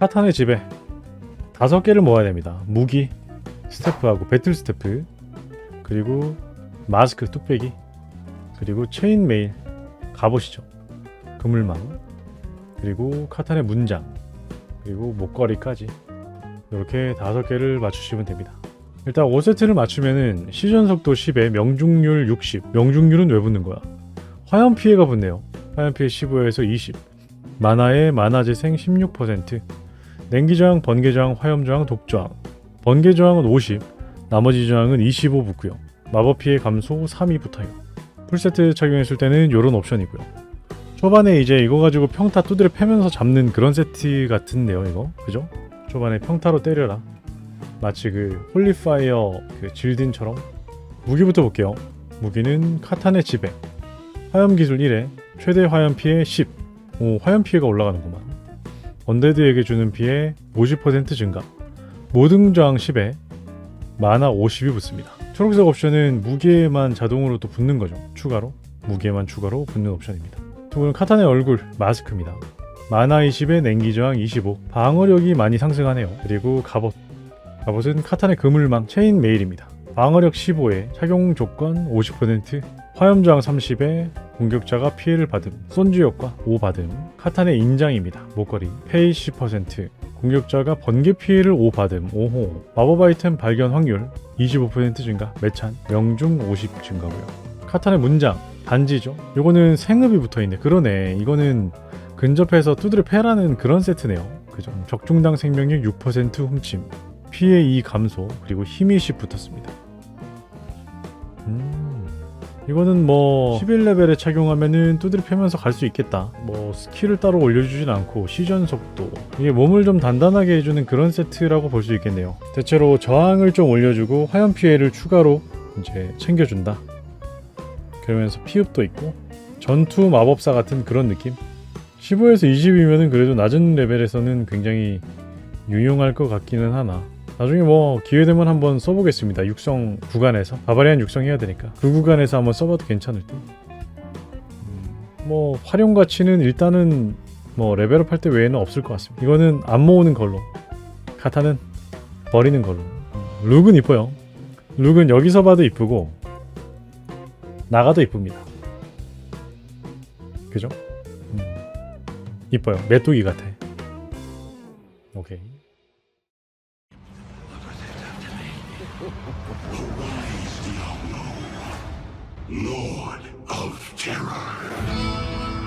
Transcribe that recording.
카탄의 집에 다섯 개를 모아야 됩니다. 무기, 스태프하고 배틀 스태프, 그리고 마스크 뚝배기, 그리고 체인 메일 갑옷이죠. 그물망, 그리고 카탄의 문장, 그리고 목걸이까지 이렇게 다섯 개를 맞추시면 됩니다. 일단 5세트를 맞추면은 시전 속도 10에 명중률 60. 명중률은 왜 붙는 거야? 화염 피해가 붙네요. 화염 피해 15에서 20. 만화의 만화 재생 16%. 냉기 저항, 번개 저항, 화염 저항, 독 저항. 번개 저항은 50. 나머지 저항은 25 붙고요. 마법 피해 감소 3이 붙어요. 풀세트 착용했을 때는 이런 옵션이고요. 초반에 이제 이거 가지고 평타 두드려 패면서 잡는 그런 세트 같은데요, 이거. 그죠? 초반에 평타로 때려라. 마치 그 홀리파이어 그 질딘처럼 무기부터 볼게요. 무기는 카탄의 지배. 화염 기술 1에 최대 화염 피해 10. 오, 화염 피해가 올라가는구만. 언데드에게 주는 피해 50% 증가. 모든 저항 10에 만화 50이 붙습니다. 초록색 옵션은 무게에만 자동으로 또 붙는 거죠. 추가로. 무게만 추가로 붙는 옵션입니다. 두 번은 카탄의 얼굴 마스크입니다. 만화 20에 냉기 저항 25. 방어력이 많이 상승하네요. 그리고 갑옷. 갑옷은 카탄의 그물망 체인 메일입니다. 방어력 15에 착용 조건 50%, 화염 저항 30에 공격자가 피해를 받음, 손주 효과 5 받음, 카탄의 인장입니다. 목걸이 페이 10%, 공격자가 번개 피해를 5 받음, 5호, 마법 아이템 발견 확률 25% 증가, 매찬, 명중 50 증가고요. 카탄의 문장 반지죠. 요거는 생읍이 붙어있네. 그러네. 이거는 근접해서 두드려 패라는 그런 세트네요. 그죠? 적중당 생명력 6% 훔침, 피해 2 감소, 그리고 힘이 10 붙었습니다. 음, 이거는 뭐 11레벨에 착용하면은 두드려 패면서 갈 수 있겠다. 뭐 스킬을 따로 올려주진 않고 시전 속도 이게 몸을 좀 단단하게 해주는 그런 세트라고 볼 수 있겠네요. 대체로 저항을 좀 올려주고 화염 피해를 추가로 이제 챙겨준다. 그러면서 피흡도 있고 전투 마법사 같은 그런 느낌. 15에서 20이면은 그래도 낮은 레벨에서는 굉장히 유용할 것 같기는 하나. 나중에 뭐 기회 되면 한번 써보겠습니다. 육성 구간에서 바바리안 육성 해야 되니까 그 구간에서 한번 써봐도 괜찮을 듯. 음, 뭐 활용 가치는 일단은 뭐 레벨업 할 때 외에는 없을 것 같습니다. 이거는 안 모으는 걸로 카타는 버리는 걸로. 음, 룩은 이뻐요. 룩은 여기서 봐도 이쁘고 나가도 이쁩니다. 그죠? 음, 이뻐요. 메뚜기 같아. 오케이. Lord of Terror.